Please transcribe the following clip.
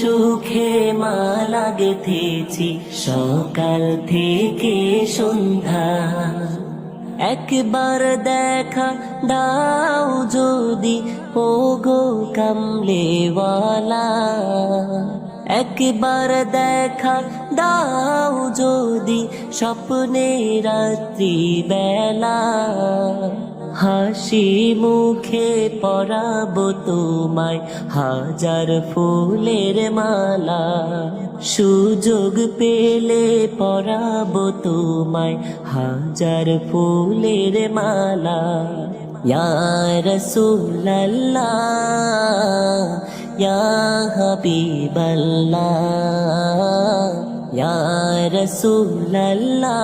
সুখে মালা গেথেছি সকাল থেকে সন্ধ্যা। একবার দেখা দাও যদি ও গো কামলেওয়ালা। একবার দেখা দাও যদি, স্বপ্নে রাত্রি বেলা হাসি মুখে পরাব তোমায়। হাজার ফুলের মালা সুযোগ পেলে পরাব তোমায়। হাজার ফুলের মালা রসুল্লাহ ইয়া হাবিবাল্লাহ, ইয়া রসুল্লাহ